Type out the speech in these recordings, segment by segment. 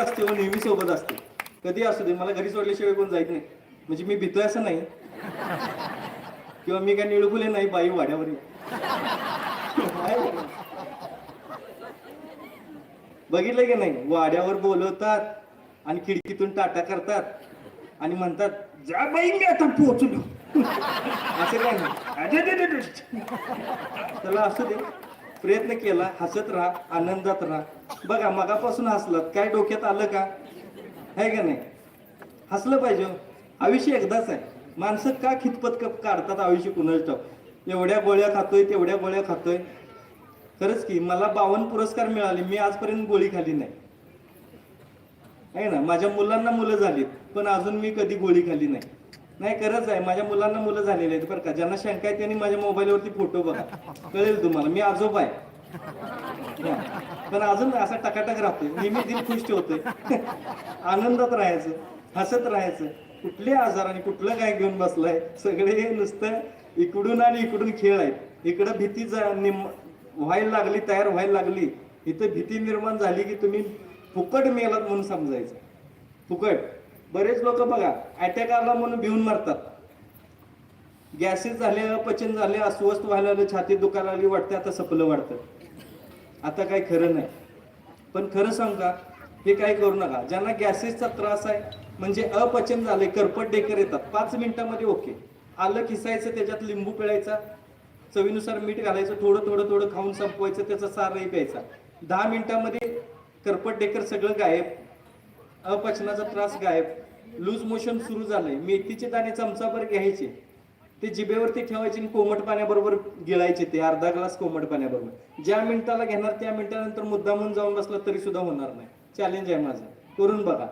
असते व नेहमी सोबत असते. कधी असू दे मला घरी सोडल्याशिवाय कोण जायत नाही. म्हणजे मी भीतोय असं नाही. किंवा मी काय निळकुले नाही बाई वाड्यावर बघितलं की नाही? वाड्यावर बोलवतात आणि खिडकीतून टाटा करतात आणि म्हणतात जा बाई मी आता पोहोचलो. असं काय नाही. अरे, त्याला असू दे. प्रयत्न केला हसत राहा आनंदात राहा. बघा मगापासून हसलात काय डोक्यात आलं का? आहे का नाही? हसलं पाहिजे हो. आयुष्य एकदाच आहे. माणसं का खितपत कप काढतात आयुष्य कुणाच? एवढ्या गोळ्या खातोय तेवढ्या गोळ्या खातोय. खरंच की मला बावन्न पुरस्कार मिळाले मी आजपर्यंत गोळी खाली नाही. आहे ना? माझ्या मुलांना मुलं झालीत पण अजून मी कधी गोळी खाली नाही. नाही खरंच आहे. माझ्या मुलांना मुलं झालेली आहेत बरं का. ज्यांना शंका आहे त्यांनी माझ्या मोबाईलवरती फोटो बघा. कळेल तुम्हाला. मी आजोबा आहे. पण अजून असा टकाटक राहतोय. नेहमी दिल खुश ठेवतोय. आनंदात राहायचं हसत राहायचं. कुठले आजार आणि कुठलं काय घेऊन बसलाय सगळे हे नुसतं इकडून आणि इकडून खेळ आहेत. इकडं भीती जा- व्हायला लागली तयार व्हायला लागली. इथं भीती निर्माण झाली की तुम्ही फुकट मेलात म्हणून समजायचं. फुकट. बरेच लोक बघा अटॅक आला म्हणून भिवून मरतात. गॅसेस झाले अपचन झाले अस्वस्थ व्हायला छाती छातीत दुखायला लागली वाटते आता सपलं वाटतं. आता काही खरं नाही. पण खरं सांग का हे काय करू नका. ज्यांना गॅसेसचा त्रास आहे म्हणजे अपचन झाले करपट डेकर येतात. पाच मिनिटामध्ये ओके. आलं खिसायचं त्याच्यात लिंबू पिळायचा चवीनुसार मीठ घालायचं थोडं थोडं थोडं खाऊन संपवायचं त्याचा सारही प्यायचा. दहा मिनिटामध्ये करपट डेकर सगळं गायब. अपचनाचा त्रास गायब. लूज मोशन सुरू झालंय. मेथीचे दाणे चमचाभर घ्यायचे. ते जिभेवरती ठेवायचे आणि कोमट पाण्याबरोबर गिळायचे ते. अर्धा ग्लास कोमट पाण्याबरोबर. ज्या मिनिटाला घेणार त्या मिनिटानंतर मुद्दामून जाऊन बसला तरी सुद्धा होणार नाही. चॅलेंज आहे माझं. करून बघा.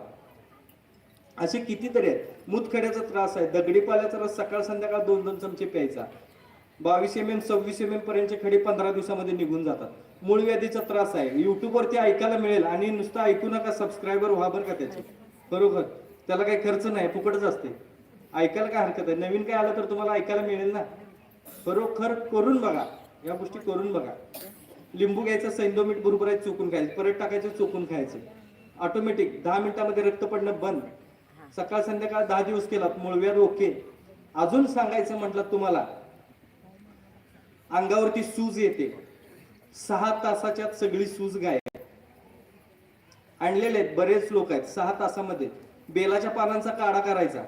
असे कितीतरी आहेत. मुतखड्याचा त्रास आहे. दगडी पाल्याचा रस सकाळ संध्याकाळ दोन दोन चमचे प्यायचा. बावीस एम एम सव्वीस एम एम पर्यंतचे खडे पंधरा दिवसामध्ये निघून जातात. मूळ व्याधीचा त्रास आहे. युट्यूबवरती ऐकायला मिळेल आणि नुसतं ऐकू नका सबस्क्रायबर व्हा बरं का त्याचे. बरोबर? त्याला काही खर्च नाही फुकटच असते. ऐकायला काय हरकत आहे? नवीन काय आलं तर तुम्हाला ऐकायला मिळेल ना? खरोखर करून बघा. या गोष्टी करून बघा. लिंबू घ्यायचं सैंदो मीठ बरोबर आहे चुकून खायचं. परत टाकायचं चुकून खायचं. ऑटोमॅटिक दहा मिनिटामध्ये रक्त पडणं बंद. सकाळ संध्याकाळ दहा दिवस केलात मुळव्याध ओके. अजून सांगायचं म्हटलं तुम्हाला अंगावरती सूज येते. सहा तासाच्यात सगळी सूज गायब. आणलेले आहेत बरेच लोक आहेत सहा तासामध्ये. बेलाच्या पानांचा काढा करायचा.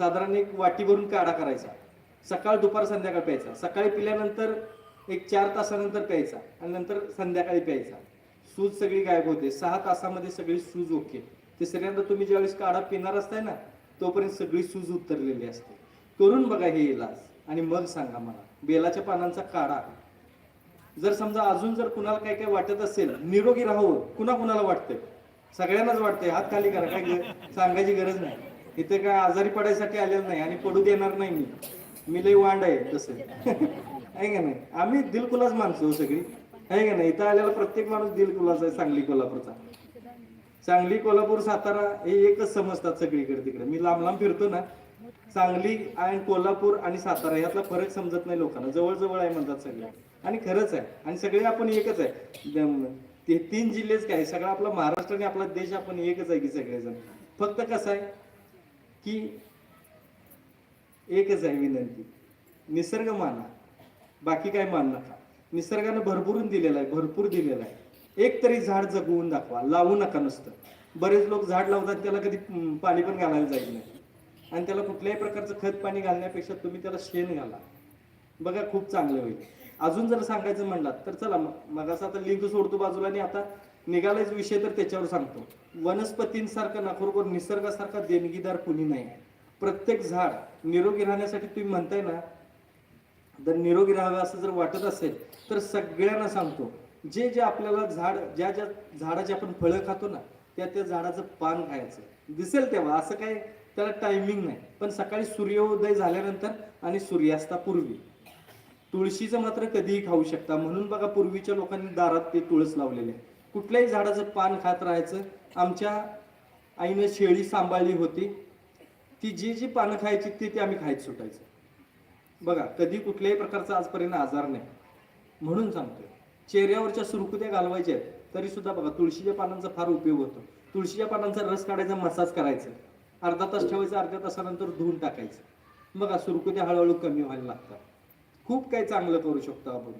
साधारण एक वाटी भरून काढा करायचा. सकाळ दुपार संध्याकाळ प्यायचा. सकाळी पिल्यानंतर एक चार तासानंतर प्यायचा आणि नंतर संध्याकाळी प्यायचा. सूज सगळी गायब होते. सहा तासामध्ये सगळी सूज ओके. तिसऱ्यांदा तुम्ही ज्यावेळेस काढा पिणार असताय ना तोपर्यंत सगळी सूज उतरलेली असते. करून बघा हे इलाज आणि मग सांगा मला. बेलाच्या पानांचा काढा. जर समजा अजून जर कुणाला काय काय वाटत असेल निरोगी राहू कुणा कुणाला वाटतंय? सगळ्यांनाच वाटतंय हात खाली करा काय सांगायची गरज नाही. इथे काय आजारी पडायसाठी आलेलं नाही आणि पडू देणार नाही मी. मी लई वांड आहे तसं. आहे का नाही? आम्ही दिलकुलाच माणसं हो सगळी. आहे का नाही? इथं आलेला प्रत्येक माणूस दिलकुलाच आहे सांगली कोल्हापूरचा. सांगली कोल्हापूर सातारा हे एकच समजतात सगळीकडे तिकडे. मी लांब लांब फिरतो ना सांगली आणि कोल्हापूर आणि सातारा यातला फरक समजत नाही लोकांना. जवळ जवळ आहे म्हणतात सगळे आणि खरंच आहे. आणि सगळे आपण एकच आहे. ते तीन जिल्हेच काय सगळा आपला महाराष्ट्र आणि आपला देश आपण एकच आहे की सगळेजण? फक्त कसं आहे की एकच आहे विनंती. निसर्ग माना. बाकी काय मान नका. निसर्गानं भरभरून दिलेला आहे भरपूर दिलेला आहे. एक तरी झाड जगवून दाखवा. लावू नका नुसतं. बरेच लोक झाड लावतात त्याला कधी पाणी पण घालायला जायचं नाही. आणि त्याला कुठल्याही प्रकारचं खत पाणी घालण्यापेक्षा तुम्ही त्याला शेण घाला. बघा खूप चांगलं होईल. अजून जर सांगायचं म्हणलात तर चला मग. आता लिंक सोडतो बाजूला आणि आता निघालायच विषय तर त्याच्यावर सांगतो. वनस्पतींसारखा ना खरोखर निसर्गासारखा देणगीदार कुणी नाही. प्रत्येक झाड निरोगी राहण्यासाठी तुम्ही म्हणताय ना जर निरोगी राहावं असं जर वाटत असेल तर सगळ्यांना सांगतो. जे जे आपल्याला झाड ज्या ज्या झाडाची आपण फळं खातो ना त्या त्या झाडाचं पान खायचं. दिसेल तेव्हा असं काय त्याला टायमिंग नाही. पण सकाळी सूर्योदय झाल्यानंतर आणि सूर्यास्तापूर्वी. तुळशीचं मात्र कधीही खाऊ शकता. म्हणून बघा पूर्वीच्या लोकांनी दारात ते तुळस लावलेले. कुठल्याही झाडाचं पान खात राहायचं. आमच्या आईनं शेळी सांभाळली होती. ती जी जी पानं खायची ती ती आम्ही खायच सुटायचं. बघा कधी कुठल्याही प्रकारचा आजपर्यंत आजार नाही. म्हणून सांगतोय चेहऱ्यावरच्या सुरकुत्या घालवायच्या आहेत. तरी सुद्धा बघा तुळशीच्या पानांचा फार उपयोग होतो. तुळशीच्या पानांचा रस काढायचा मसाज करायचा. अर्धा तास ठेवायचं अर्ध्या तासानंतर धुवून टाकायचं. बघा सुरकुत्या हळूहळू कमी व्हायला लागतात. खूप काही चांगलं करू शकतो आपण.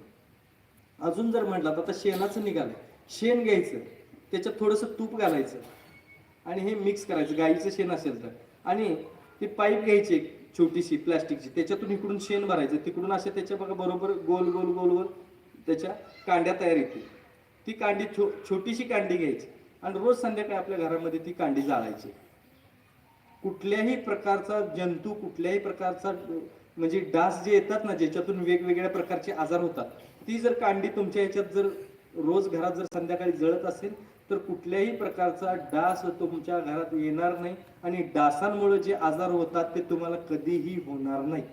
अजून जर म्हटलं तर आता शेणाचं निघालं शेण घ्यायचं. त्याच्यात थोडंसं तूप घालायचं. आणि हे मिक्स करायचं. गाईचं शेण असेल तर. आणि ती पाईप घ्यायची एक छोटीशी प्लास्टिकची. त्याच्यातून इकडून शेण भरायचं. तिकडून असे त्याच्या बघा बरोबर गोल गोल गोल गोल त्याच्या कांड्या तयार येतील. ती कांडी छो छोटीशी कांडी घ्यायची. आणि रोज संध्याकाळी आपल्या घरामध्ये ती कांडी जाळायची. कुठल्याही प्रकारचा जंतू कुठल्याही प्रकारचा म्हणजे डास जे येतात ना ज्याच्यातून वेगवेगळ्या प्रकारचे आजार होतात ती जर कांडी तुमच्या ह्याच्यात जर रोज घरात जर संध्याकाळी जळत असेल तर कुठल्याही प्रकारचा डास तुमच्या घरात येणार नाही आणि डासांमुळे जे आजार होतात ते तुम्हाला कधीही होणार नाही.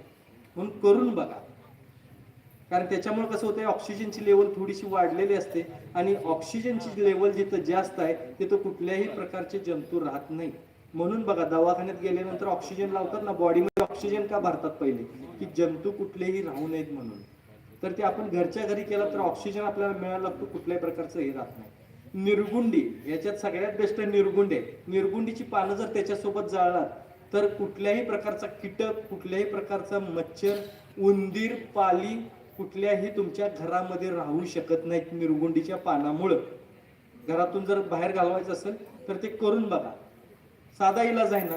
म्हणून करून बघा. कारण त्याच्यामुळे कसं होतंय ऑक्सिजनची लेवल थोडीशी वाढलेली असते आणि ऑक्सिजनची लेवल जिथं जास्त आहे तिथं कुठल्याही प्रकारचे जंतू राहत नाही. म्हणून बघा दवाखान्यात गेल्यानंतर ऑक्सिजन लावतात ना बॉडीमध्ये ऑक्सिजन का भरतात पहिले? की जंतू कुठलेही राहू नयेत म्हणून. तर ते आपण घरच्या घरी केलं तर ऑक्सिजन आपल्याला मिळायला लागतो कुठल्याही प्रकारचं हे राहत नाही. निर्गुंडी याच्यात सगळ्यात बेस्ट निर्गुंडी. आहे निर्गुंडीची पानं जर त्याच्यासोबत जाळलात तर कुठल्याही प्रकारचा कीटक कुठल्याही प्रकारचा मच्छर उंदीर पाली कुठल्याही तुमच्या घरामध्ये राहू शकत नाहीत निर्गुंडीच्या पानामुळं. घरातून जर बाहेर घालवायचं असेल तर ते करून बघा. साधा इलाज आहे ना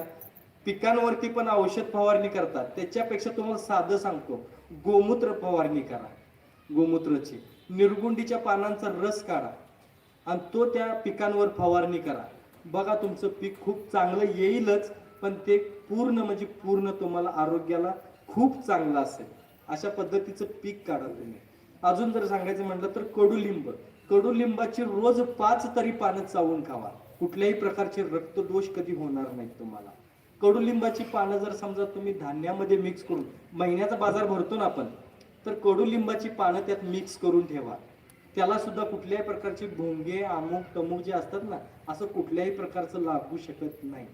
पिकांवरती पण औषध फवारणी करतात. त्याच्यापेक्षा तुम्हाला साधं सांगतो गोमूत्र फवारणी करा गोमूत्राची. निर्गुंडीच्या पानांचा रस काढा आणि तो त्या पिकांवर फवारणी करा. बघा तुमचं पीक खूप चांगलं येईलच पण ते पूर्ण म्हणजे पूर्ण तुम्हाला आरोग्याला खूप चांगलं असेल. अशा पद्धतीचं पीक काढा तुम्ही. अजून जर सांगायचं म्हटलं तर कडुलिंब. कडुलिंबाची रोज पाच तरी पानं चावून खावा. कुठल्याही प्रकारचे रक्तदोष कधी होणार नाहीत तुम्हाला. कडुलिंबाची पानं जर समजा तुम्ही धान्यामध्ये मिक्स करून महिन्याचा बाजार भरतो ना आपण तर कडुलिंबाची पानं त्यात मिक्स करून ठेवा. त्याला सुद्धा कुठल्याही प्रकारचे भोंगे अमुक तमुक जे असतात ना असं कुठल्याही प्रकारचं लागू शकत नाही.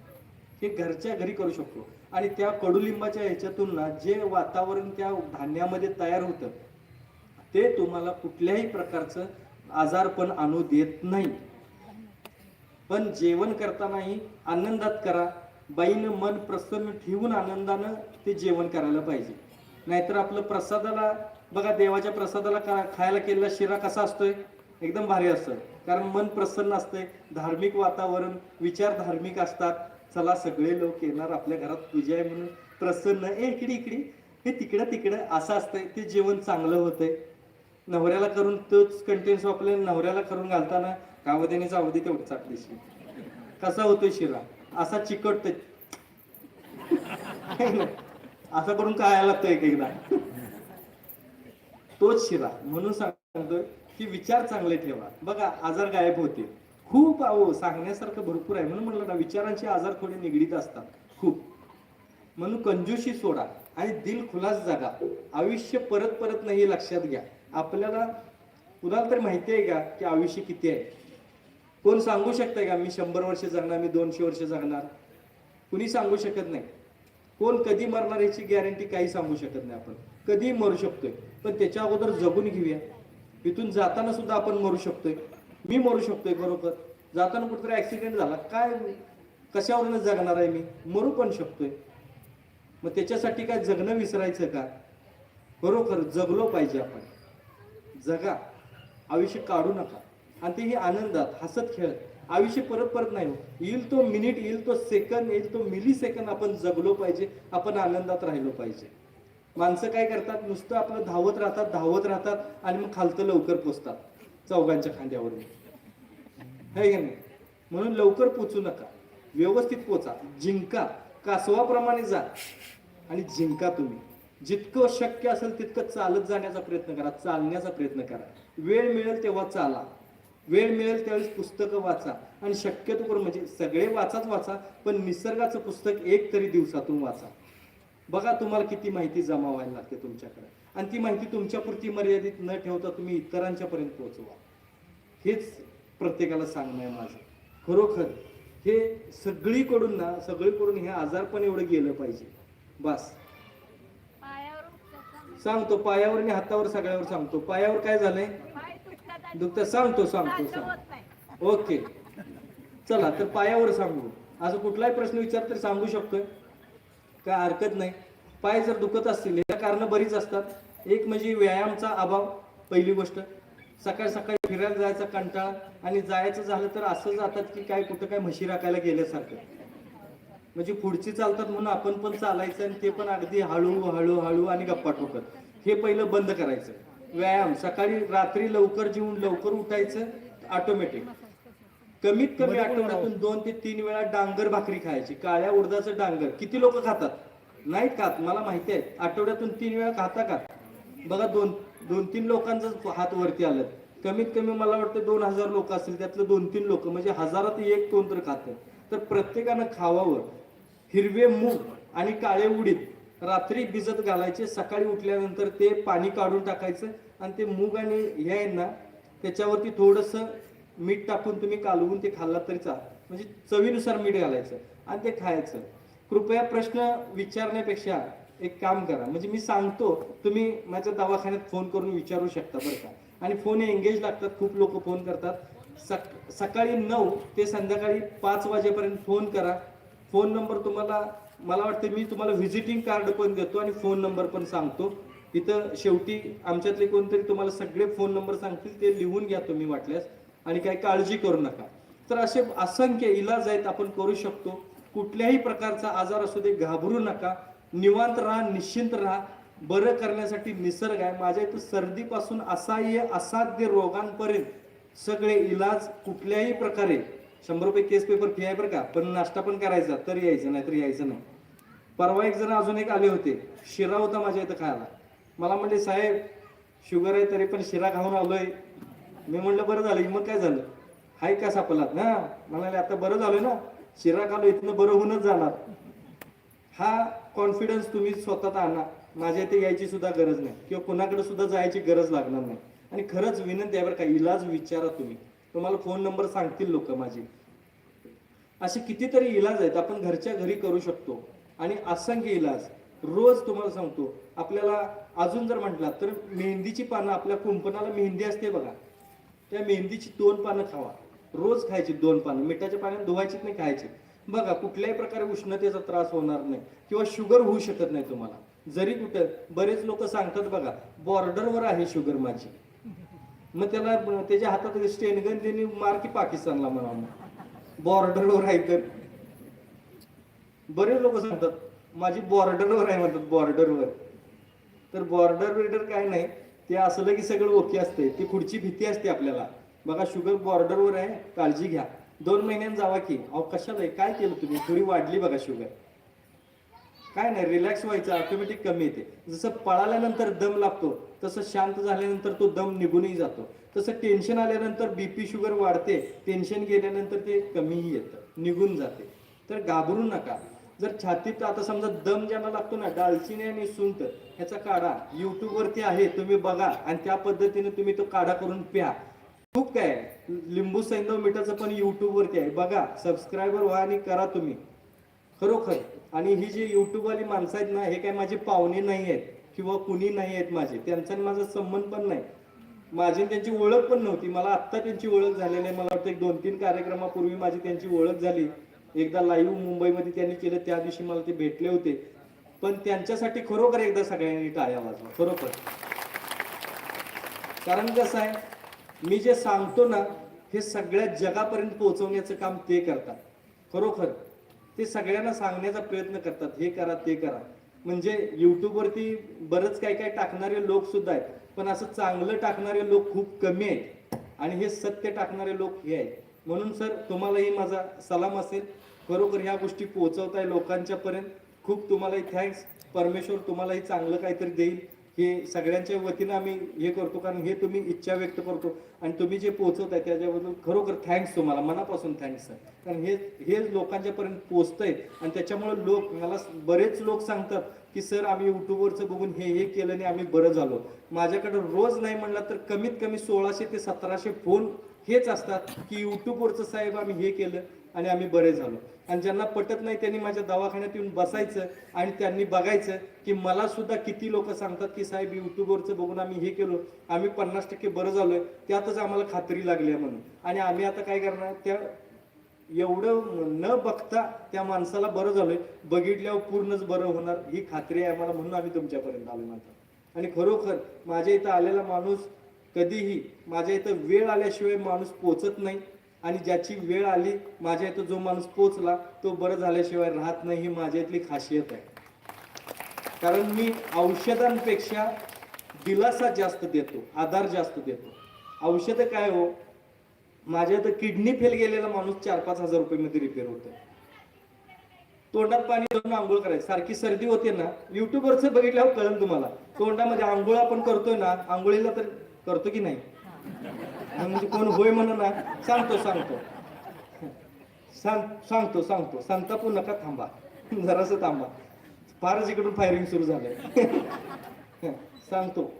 हे घरच्या घरी करू शकतो. आणि त्या कडुलिंबाच्या ह्याच्यातून ना जे वातावरण त्या धान्यामध्ये तयार होतं ते तुम्हाला कुठल्याही प्रकारचं आजारपण आणू देत नाही. पण जेवण करतानाही आनंदात करा. बाईनं मन प्रसन्न ठेवून आनंदानं ते जेवण करायला पाहिजे. नाहीतर आपलं प्रसादाला बघा देवाच्या प्रसादाला का खायला केलेला शिरा कसा असतोय? एकदम भारी असतं. कारण मन प्रसन्न असतंय. धार्मिक वातावरण विचार धार्मिक असतात. चला सगळे लोक येणार आपल्या घरात पूजा आहे म्हणून. प्रसन्न ए इकडे इकडे. हे तिकडं तिकडं असं असतंय. ते जेवण चांगलं होतंय. नवऱ्याला करून तोच कंटेन्स आपल्या नवऱ्याला करून घालताना कावदेने दे तेवढं चाटलीशी कसा होतोय शिरा? असा चिकटतोय. असं करून काय लागतोय एक एकदा. तोच शिरा. म्हणून सांगतोय की विचार चांगले ठेवा. बघा आजार गायब होते खूप अहो सांगण्यासारखं भरपूर आहे. म्हणून म्हटलं ना विचारांचे आजार थोडे निगडीत असतात. खूप. म्हणून कंजूशी सोडा आणि दिल खुलास जागा. आयुष्य परत परत नाही हे लक्षात घ्या. आपल्याला कुणाला तरी माहिती आहे का की आयुष्य किती आहे? कोण सांगू शकतंय का मी शंभर वर्ष जगणार मी दोनशे वर्ष जगणार? कुणी सांगू शकत नाही. कोण कधी मरणार याची गॅरंटी काही सांगू शकत नाही आपण. कधी मरू शकतोय. पण त्याच्या अगोदर जगून घेऊया. इथून जाताना सुद्धा आपण मरू शकतोय. मी मरू शकतोय बरोबर. जाताना कुठेतरी ऍक्सिडेंट झाला. काय कशावरून जगणार आहे मी? मरू पण शकतोय. मग त्याच्यासाठी काय जगणं विसरायचं का? बरोबर जगलो पाहिजे आपण. जगा. आयुष्य काढू नका. आणि तेही आनंदात हसत खेळत. आयुष्य परत परत नाही हो. येईल तो मिनिट येईल तो सेकंद येईल तो मिली सेकंद आपण जगलो पाहिजे आपण आनंदात राहिलो पाहिजे. माणसं काय करतात? नुसतं आपलं धावत राहतात धावत राहतात आणि मग खालतं लवकर पोचतात. चौघांच्या खांद्यावरून. हे का नाही? म्हणून लवकर पोचू नका. व्यवस्थित पोचा. जिंका. कासवाप्रमाणे जा. आणि जिंका तुम्ही. जितकं शक्य असेल तितकं चालत जाण्याचा प्रयत्न करा. चालण्याचा प्रयत्न करा. वेळ मिळेल तेव्हा चाला. वेळ मिळेल त्यावेळेस पुस्तकं वाचा. आणि शक्यतो करून म्हणजे सगळे वाचाच वाचा पण निसर्गाचं पुस्तक एक तरी दिवसातून वाचा. बघा तुम्हाला किती माहिती जमा व्हायला लागते तुमच्याकडे. आणि ती माहिती तुमच्यापुरती मर्यादित न ठेवता तुम्ही इतरांच्या पर्यंत पोहोचवा. हेच प्रत्येकाला सांगणं आहे माझं. खरोखर हे सगळीकडून ना सगळीकडून हे आजारपण एवढं गेलं पाहिजे. बस. सांगतो पायावर आणि हातावर सगळ्यावर सांगतो. पायावर काय झालंय? दुखतं सांगतो सांगतो नाही. ओके. चला तर पायावर सांगू. असं कुठलाही प्रश्न विचार तर सांगू शकतोय. काय हरकत नाही. पाय जर दुखत असतील याला कारणं बरीच असतात. एक म्हणजे व्यायामचा अभाव पहिली गोष्ट. सकाळ सकाळी फिरायला जायचा कंटाळा आणि जायचं झालं तर असं जातात की काय कुठं काय म्हशी राखायला गेल्यासारखं. म्हणजे पुढची चालतात म्हणून आपण पण चालायचं आणि ते पण अगदी हळू हळू हळू आणि गप्पा ठोकत. हे पहिलं बंद करायचं. व्यायाम सकाळी रात्री लवकर जेवून लवकर उठायचं ऑटोमॅटिक कमीत कमी आठवड्यातून दोन ते तीन वेळा डांगर भाकरी खायची. काळ्या उडदाचं डांगर. किती लोक खातात? नाहीत खात मला माहिती आहे. आठवड्यातून तीन वेळा खाता का? बघा दोन दोन तीन लोकांचं हात वरती आलं. कमीत कमी मला वाटतं दोन हजार लोक असतील. त्यातलं दोन तीन लोक. म्हणजे हजारात एक दोन तर खातं. तर प्रत्येकानं खावावं. हिरवे मूग आणि काळे उडीद. रात्री भिजत घालायचे सकाळी उठल्यानंतर ते पाणी काढून टाकायचं आणि ते मूग आणि हे आहे ना त्याच्यावरती थोडंसं मीठ टाकून तुम्ही कालवून ते खाल्ला तरी चाल म्हणजे चवीनुसार मीठ घालायचं आणि ते खायचं. कृपया प्रश्न विचारण्यापेक्षा एक काम करा. म्हणजे मी सांगतो तुम्ही माझ्या दवाखान्यात फोन करून विचारू शकता बरं का. आणि फोन एंगेज लागतात खूप लोक फोन करतात. सक सकाळी नऊ ते संध्याकाळी पाच वाजेपर्यंत फोन करा. फोन नंबर तुम्हाला मला वाटतं मी तुम्हाला व्हिजिटिंग कार्ड पण देतो आणि फोन नंबर पण सांगतो. इथं शेवटी आमच्यातले कोणतरी तुम्हाला सगळे फोन नंबर सांगतील ते लिहून घ्या तुम्ही वाटल्यास आणि काही काळजी करू नका. तर असे असंख्य इलाज आहेत आपण करू शकतो. कुठल्याही प्रकारचा आजार असू दे घाबरू नका. निवांत राहा निश्चिंत राहा. बरं करण्यासाठी निसर्ग आहे. माझ्या इथं सर्दीपासून असाह्य असाध्य रोगांपर्यंत सगळे इलाज कुठल्याही प्रकारे शंभर रुपये केस पेपर फी आहे बरं का. पण नाश्ता पण करायचा तर यायचं नाही तर यायचं नाही. परवा एक जण अजून एक आले होते. शिरा होता माझ्या इथं खायला. मला म्हणले साहेब शुगर आहे तरी पण शिरा खाऊन आलोय. मी म्हणलं बरं झालं मग काय झालं? हाय का सापलात? ना म्हणाले आता बरं झालं ना. शिरा खालो इथनं बरं होऊनच जाणार. हा कॉन्फिडन्स तुम्ही स्वतःत आणा. माझ्या इथे यायची सुद्धा गरज नाही. किंवा कोणाकडे सुद्धा जायची गरज लागणार नाही. आणि खरंच विनंती आहे बरं का इलाज विचारा तुम्ही. तुम्हाला फोन नंबर सांगतील लोक माझे. असे कितीतरी इलाज आहेत आपण घरच्या घरी करू शकतो. आणि असंख्य इलाज. रोज तुम्हाला सांगतो आपल्याला अजून जर म्हटला तर मेहंदीची पानं आपल्या कुंपणाला मेहंदी असते बघा. त्या मेहंदीची दोन पानं खावा. रोज खायची दोन पानं. मिठाच्या पाण्यात धुवायचीच नाही खायची. बघा कुठल्याही प्रकारे उष्णतेचा त्रास होणार नाही किंवा शुगर होऊ शकत नाही तुम्हाला. जरी कुठं बरेच लोक सांगतात बघा बॉर्डरवर आहे शुगर माझी. मग त्याला त्याच्या हातात स्टेनगन त्यांनी मार की पाकिस्तानला म्हणा बॉर्डरवर आहे तर. बरेच लोक सांगतात माझी बॉर्डरवर आहे म्हणतात बॉर्डरवर. तर बॉर्डर बिर्डर काय नाही ते असलं की सगळं ओके असते ती पुढची भीती असते आपल्याला. बघा शुगर बॉर्डरवर आहे काळजी घ्या. दोन महिन्यात जावा की. अहो कशाला आहे? काय केलं तुम्ही? थोडी वाढली बघा शुगर. काय नाही रिलॅक्स व्हायचं ऑटोमॅटिक कमी येते. जसं पळाल्यानंतर दम लागतो तसं शांत झाल्यानंतर तो दम निघूनही जातो. तसं टेन्शन आल्यानंतर बीपी शुगर वाढते. टेन्शन गेल्यानंतर ते कमीही येतं. निघून जाते. तर घाबरू नका. जर छातीत आता समजा दम ज्यांना लागतो ना दालचिनी आणि सुंठ ह्याचा काढा. YouTube आहे तुम्ही बघा आणि त्या पद्धतीने तुम्ही तो काढा करून प्या. खूप काय आहे. लिंबू सैंदव मिठाचं पण यूट्यूबवरती आहे. बघा सबस्क्रायबर व्हा आणि करा तुम्ही. खरोखर. आणि ही जी यूट्यूबवाली माणसं आहेत ना हे काय माझे पाहुणे नाही आहेत. किंवा कुणी नाही आहेत माझे त्यांचा आणि माझा संबंध पण नाही. माझी आणि त्यांची ओळख पण नव्हती. मला आत्ता त्यांची ओळख झालेली आहे. मला वाटतं एक दोन तीन कार्यक्रमापूर्वी माझी त्यांची ओळख झाली. एकदा लाईव्ह मुंबईमध्ये त्यांनी केलं त्या दिवशी मला ते भेटले होते. पण त्यांच्यासाठी खरोखर एकदा सगळ्यांनी टाळ्या वाजवा. खरोखर. कारण कसं आहे मी जे सांगतो ना हे सगळ्या जगापर्यंत पोहोचवण्याचं काम ते करतात. खरोखर. ते सगळ्यांना सांगण्याचा प्रयत्न करतात. हे करा ते करा. म्हणजे युट्यूबवरती बरंच काय काय टाकणारे लोक सुद्धा आहेत. पण असं चांगलं टाकणारे लोक खूप कमी आहेत. आणि हे सत्य टाकणारे लोक हे आहेत. म्हणून सर तुम्हालाही माझा सलाम असेल. खरोखर ह्या गोष्टी पोहोचवताय लोकांच्या पर्यंत खूप तुम्हालाही थँक्स परमेश्वर तुम्हालाही चांगलं काहीतरी देईल. हे सगळ्यांच्या वतीनं आम्ही हे करतो कारण हे तुम्ही इच्छा व्यक्त करतो आणि तुम्ही जे पोहोचवताय त्याच्याबद्दल खरोखर थँक्स तुम्हाला मनापासून थँक्स सर कारण हे हे लोकांच्या पर्यंत आहे आणि त्याच्यामुळे लोक मला बरेच लोक सांगतात की सर आम्ही युट्यूबवरचं बघून हे हे केलं आणि आम्ही बरं झालो. माझ्याकडे रोज नाही म्हणला तर कमीत कमी सोळाशे ते सतराशे फोन हेच असतात की युट्यूबवरचं साहेब आम्ही हे केलं. आणि आम्ही बरे झालो. आणि ज्यांना पटत नाही त्यांनी माझ्या दवाखान्यात येऊन बसायचं आणि त्यांनी बघायचं की मला सुद्धा किती लोक सांगतात की साहेब युट्यूबवरचं बघून आम्ही हे केलो आम्ही पन्नास टक्के बरं झालोय. त्यातच आम्हाला खात्री लागली आहे म्हणून. आणि आम्ही आता काय करणार? त्या एवढं न बघता त्या माणसाला बरं झालंय. बघितल्यावर पूर्णच बरं होणार. ही खात्री आहे आम्हाला म्हणून आम्ही तुमच्यापर्यंत आलो म्हणतात आणि खरोखर माझ्या इथं आलेला माणूस कधीही माझ्या इथं वेळ आल्याशिवाय माणूस पोचत नाही. आणि ज्याची वेळ आली माझ्या इथं जो माणूस पोचला तो बरं झाल्याशिवाय राहत नाही ही माझ्या इथली खासियत आहे. कारण मी औषधांपेक्षा दिलासा जास्त देतो आधार जास्त देतो. औषधं काय हो? माझ्या इथं किडनी फेल गेलेला माणूस चार पाच हजार रुपये मध्ये रिपेअर होतो तोंडात पाणी जाऊन आंघोळ करायची. सारखी सर्दी होते ना युट्यूबवरच बघितल्यावर कळेल तुम्हाला. तोंडामध्ये आंघोळ आपण करतोय ना आंघोळीला तर करतो की नाही? म्हणजे कोण होय म्हण ना सांगतो सांगतो. सांग सांगतो सांगतो. सांगता नका थांबा. जरासं थांबा. फारच इकडून फायरिंग सुरू झालंय. सांगतो.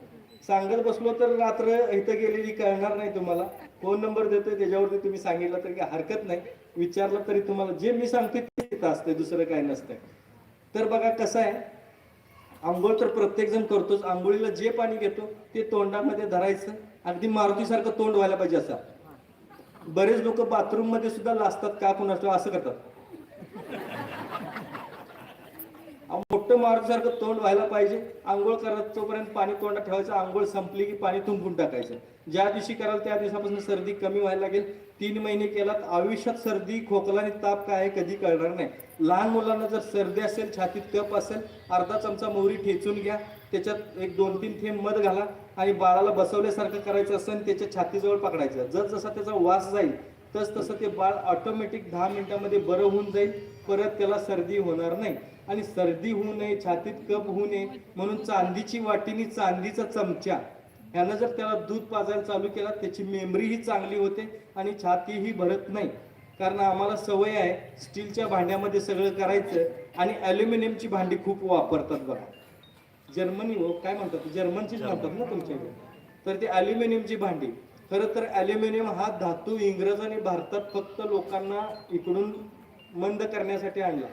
सांगत बसलो तर रात्र इथं गेलेली कळणार नाही तुम्हाला. फोन नंबर देतोय त्याच्यावरती तुम्ही सांगितलं तरी काही हरकत नाही. विचारलं तरी तुम्हाला जे मी सांगते ते तिथं असतंय दुसरं काय नसतंय. तर बघा कसं आहे. आंघोळ तर प्रत्येक जण करतोच. आंघोळीला जे पाणी घेतो ते तोंडामध्ये धरायचं. अगदी मारुतीसारखं तोंड व्हायला पाहिजे असं. बरेच लोक बाथरूममध्ये सुद्धा लाजतात का कुणाचं असं करतात. मोठं मारुतीसारखं तोंड व्हायला पाहिजे. आंघोळ करत तोपर्यंत पाणी तोंडात ठेवायचं आंघोळ संपली की पाणी तुंबून टाकायचं. ज्या दिवशी कराल त्या दिवसापासून सर्दी कमी व्हायला लागेल. तीन महिने केलात आयुष्यात सर्दी खोकला आणि ताप काय आहे कधी कळणार नाही. लहान मुलांना जर सर्दी असेल छातीत कप असेल अर्धा चमचा मोहरी ठेचून घ्या. त्याच्यात एक दोन तीन थेंब मध घाला. आणि बाळाला बसवल्यासारखं करायचं असेल त्याच्या छातीजवळ पकडायचं. जर जसा त्याचा वास जाईल तस तसं ते बाळ ऑटोमॅटिक दहा मिनिटामध्ये बरं होऊन जाईल. परत त्याला सर्दी होणार नाही. आणि सर्दी होऊ नये छातीत कप होऊ नये म्हणून चांदीची वाटीनी चांदीचा चमचा. ह्यानं जर त्याला दूध पाजायला चालू केला त्याची मेमरीही चांगली होते आणि छातीही भरत नाही. कारण आम्हाला सवय आहे स्टीलच्या भांड्यामध्ये सगळं करायचं आणि ॲल्युमिनियमची भांडी खूप वापरतात बघा. जर्मनी हो काय म्हणतात जर्मनचीच म्हणतात ना तुमच्याकडे तर ते ॲल्युमिनियमची भांडी. खरं तर ॲल्युमिनियम हा धातू इंग्रजांनी भारतात फक्त लोकांना इकडून मंद करण्यासाठी आणला.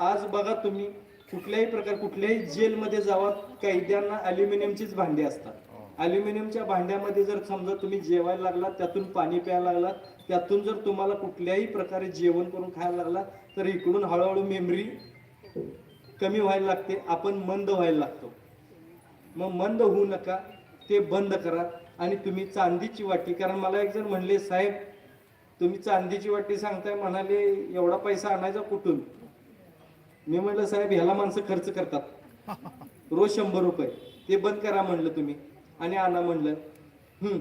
आज बघा तुम्ही कुठल्याही प्रकार कुठल्याही जेलमध्ये जावा कैद्यांना ॲल्युमिनियमचीच भांडी असतात. ॲल्युमिनियमच्या भांड्यामध्ये जर समजा तुम्ही जेवायला लागला त्यातून पाणी प्यायला लागला त्यातून जर तुम्हाला कुठल्याही प्रकारे जेवण करून खायला लागला तर इकडून हळूहळू मेमरी कमी व्हायला लागते आपण मंद व्हायला लागतो. मग मंद होऊ नका ते बंद करा आणि तुम्ही चांदीची वाटी कारण मला एक जण म्हणले साहेब तुम्ही चांदीची वाटी सांगताय म्हणाले एवढा पैसा आणायचा कुठून? मी म्हणलं साहेब ह्याला माणसं खर्च करतात. रोज शंभर रुपये. ते बंद करा म्हणलं तुम्ही. आणि आणा म्हणलं. हम्म.